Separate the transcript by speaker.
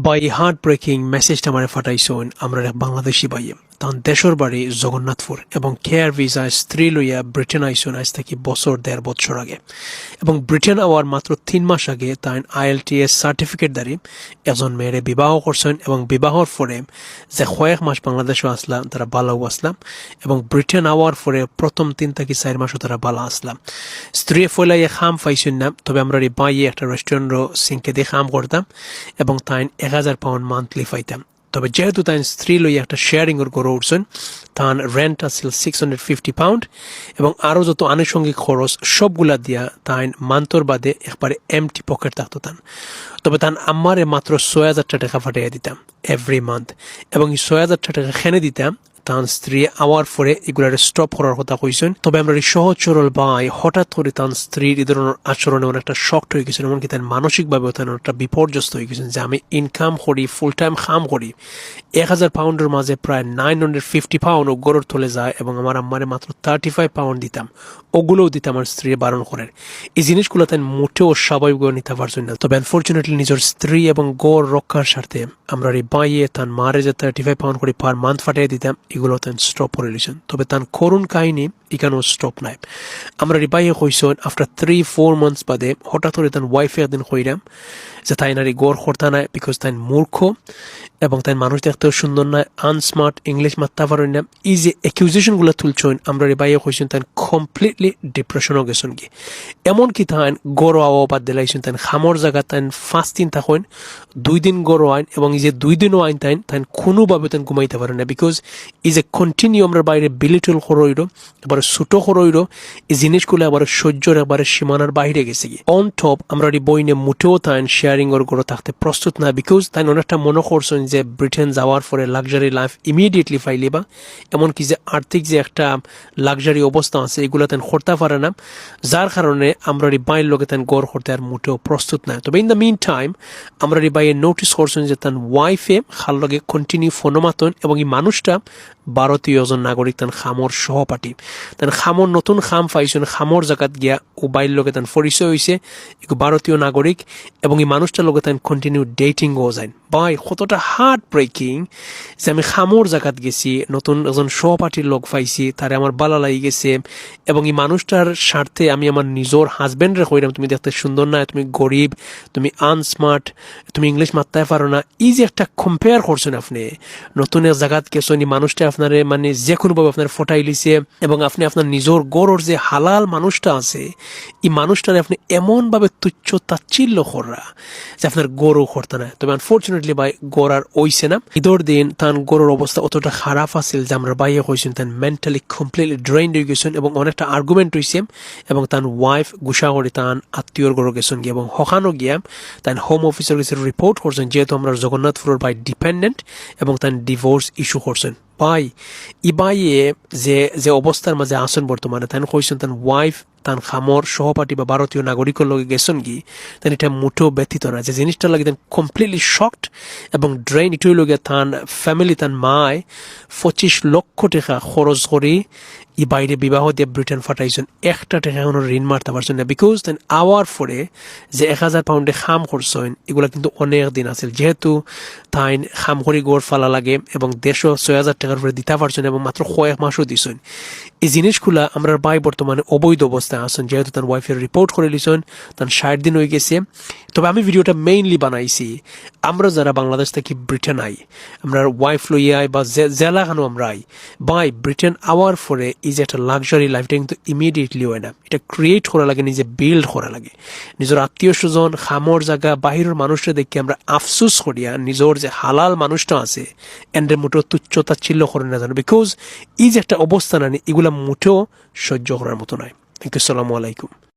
Speaker 1: বা এই heart breaking মেসেজটা আমার ফাটাইছেন আমরা বাংলাদেশি বাইয়ে তান দেশর বাড়ি জগন্নাথপুর এবং কেয়ার ভিসা স্ত্রী লইয়া ব্রিটেন আইসন আজ থেকে বছর দেড় বছর আগে। এবং ব্রিটেন আওয়ার মাত্র তিন মাস আগে তাই আইএলটিএস সার্টিফিকেট দাঁড়ি এজন মেয়েরে বিবাহ করছেন এবং বিবাহর পরে যে কয়েক মাস বাংলাদেশও আসলাম তারা বালাও আসলাম এবং ব্রিটেন আওয়ার পরে প্রথম তিন থেকে চার মাসও তারা বালা আসলাম স্ত্রী ফলাইয়ে খাম পাইছেন না, তবে আমরা এই বাইয়ে একটা রেস্টুরেন্টও সিংকে দিয়ে খাম করতাম এবং তাই এক হাজার পাউন্ড মান্থলি পাইতাম তবে যেহেতু তাই স্ত্রী লইয়া একটা শেয়ারিং এর গড়ে উঠছেন তার রেন্ট আছিল সিক্স হান্ড্রেড ফিফটি পাউন্ড এবং আরও যত আনুষঙ্গিক খরচ, সবগুলা দিয়া তাই মান্তর বাদে একবারে এমটি পকেট থাকতো তান। তবে তান আমারে মাত্র ছয় হাজারটা টাকা ফাটাইয়া দিতাম এভরি মান্থ এবং এই ছয় হাজারটা টাকা খেনে দিতাম তার স্ত্রী আওয়ার পরে এগুলার স্টপ করার কথা কইছেন। তবে আমরা সহজ সরল বাই হঠাৎ করে তার স্ত্রীর এই ধরনের আচরণে অনেকটা শক্ট হয়ে গেছেন, এমনকি তার মানসিকভাবেও তার অনেকটা বিপর্যস্ত হয়ে গেছেন যে আমি ইনকাম করি ফুল টাইম খাম করি। এক হাজার পাউন্ডের মাঝে প্রায় নাইন হান্ড্রেড ফিফটি পাউন্ড ও গরুর তোলে যায় এবং আমার আম্মারে মাত্র থার্টি ফাইভ পাউন্ড দিতাম। ওগুলোও দিতাম আমার স্ত্রী বারণ করেন এই জিনিসগুলো তাই মোটেও স্বাভাবিকভাবে নিতে পারছেন না। তবে আনফর্চুনেটলি নিজের স্ত্রী এবং গড় রক্ষার স্বার্থে আমরা এই বাইয়ে তার মারে যে থার্টি ফাইভ পাউন্ড করে পার মান্থ ফাটিয়ে দিতাম এগুলো তান স্টপ করে দিয়েছেন তবে তার করুণ কাহিনী এখানেও স্টপ নাই। আমরা রিপাইয়ে কইসন আফটার থ্রি ফোর মান্থস বাদে হঠাৎ করে তার ওয়াইফে একদিন কইরাম যে তাই নারী গড় করতা নাই বিকজ তাই মূর্খ। এবং তাই মানুষ দেখতেও সুন্দর নয় আনস্মার্ট ইংলিশ মাত্রা পারেন না। এই যে অ্যাকিউজেশনগুলো তুলছেন আমরা রে বাইয়ে কইছেন তাই কমপ্লিটলি ডিপ্রেশনও গেছেন কি। এমনকি তাই গড় আওয়া বাদ দিলাইছেন তাই খামর জায়গা তাই পাঁচ দিন থাকেন, দুই দিন গরো আইন এবং এই যে দুই দিনও আইন তাই তাই কোনোভাবে তাই ঘুমাইতে পারে না। বিকজ এই যে কন্টিনিউ আমরা বাইরে বিলিটল করইল এবার ছোটো করইল এই জিনিসগুলো আবার সহ্যর এবারে সীমানার বাইরে গেছে কি। অন টপ আমরা বইনে মুঠেও তাই শেয়ারিং ওর গড়ে থাকতে প্রস্তুত না বিকজ তাই অনেকটা মনে করছেন যে ব্রিটেন যাওয়ার পরে লাক্সারি লাইফ ইমিডিয়েটলি ফাইলে বা, এমনকি যে আর্থিক যে একটা লাক্সারি অবস্থা আছে, এগুলো তেন করতে পারে না, যার কারণে আমরা এই বাইয়ের লোকে তেন গড় করতে আর মোটেও প্রস্তুত না। তবে ইন দ্য মিন টাইম আমরা বাইয়ে নোটিস করছেন যে তার ওয়াইফে খাল লগে কন্টিনিউ ফোনো মাতন এবং এই মানুষটা ভারতীয় এজন নাগরিক তান খামর সহপাঠী। তান খামর নতুন খাম পাইছেন, খামর জায়গাত গিয়া ও বাইর লগে তান পরিচয় হয়েছে ভারতীয় নাগরিক এবং এই মানুষটার লগে তান কন্টিনিউ ডেটিং ও যায়। বাই, কতটা হার্ট ব্রেকিং যে আমি খামর জায়গাত গেছি, নতুন একজন সহপাঠীর লোক পাইছি, তারে আমার বালা লাগি গেছে, এবং এই মানুষটার স্বার্থে আমি আমার নিজের হাজব্যান্ডরে কইরাম, তুমি দেখতে সুন্দর না, তুমি গরিব, তুমি আনস্মার্ট তুমি ইংলিশ মাত্রায় পারো না। এই যে একটা কম্পেয়ার করছেন আপনি, নতুন এক জায়গাত গেছেন, এই মানুষটা আপনারে মানে যে কোনোভাবে আপনার ফটাই লিছে, এবং আপনি আপনার নিজের গড়র যে হালাল মানুষটা আছে, এই মানুষটারে আপনি এমনভাবে তুচ্ছ তাচ্ছিল্য করা যে আপনার গরু করতে না তবে আনফর্চুনেটলি ভাই গড়ার ওইছে না। ঈদর দিন তার গরুর অবস্থা অতটা খারাপ আছিল যে আমরা বাইরে কইছেন তার মেন্টালি কমপ্লিটলি ড্রেইন হয়ে গেছেন এবং অনেকটা আর্গুমেন্ট হয়েছে এবং তার ওয়াইফ গুসা করে তার আত্মীয়র গরু গেছেন গিয়ে এবং হকানো গিয়া তার হোম অফিসের কাছে রিপোর্ট করছেন যেহেতু আমরা জগন্নাথপুরের বাই ডিপেন্ডেন্ট এবং তার ডিভোর্স ইস্যু করছেন পাই ইবাইয়ে যে যে অবস্থার মাঝে আসেন বর্তমানে, তান কইছেন তান ওয়াইফ তান খামর সহপাঠী বা ভারতীয় নাগরিকের লগে গেছেন কি? তেন এটা মুঠো ব্যথিত না যে জিনিসটা লাগে তান কমপ্লিটলি শকড এবং ড্রেন ইটুই লগে তান ফ্যামিলি তান মায় পঁচিশ লক্ষ টাকা খরচ করি ই বাইরে বিবাহ দিয়ে ব্রিটেন ফাটাইছেন। একটা টাকা এখনও ঋণ মারতে পারছেন না। বিকজ দেন আওয়ার পরে যে এক হাজার পাউন্ডে খাম করছেন, এগুলো কিন্তু অনেক দিন আছে। যেহেতু তাই খাম করি গোড় ফালা লাগে এবং দেড়শো ছয় হাজার টাকার উপরে দিতে পারছেন এবং মাত্র কয়েক মাসও দিছেন। এই জিনিসগুলা আমরা বাই বর্তমানে অবৈধ অবস্থায় আছেন। যেহেতু তার ওয়াইফের রিপোর্ট করে লিছেন, তার ষাট দিন হয়ে গেছে। তবে আমি ভিডিওটা মেইনলি বানাইছি। আমরা যারা বাংলাদেশ থেকে ব্রিটেন আই, আমরা ওয়াইফ লইয়া আই বা জেলা খানো আমরা আই বাই ব্রিটেন আওয়ার পরে এই যে একটা লাক্সারি লাইফটা কিন্তু ইমিডিয়েটলি হয় না। এটা ক্রিয়েট করা লাগে, নিজে বিল্ড করা লাগে। নিজের আত্মীয় স্বজন, খামর জায়গা, বাহিরের মানুষটা দেখে আমরা আফসুস করিয়া নিজের যে হালাল মানুষটা আছে এন্ডের মুঠো তুচ্ছতা ছিল করে না জানো বিকজ এই যে একটা অবস্থা না এগুলা মুঠেও সহ্য করার মতো নয়। থ্যাংক ইউ সালামু আলাইকুম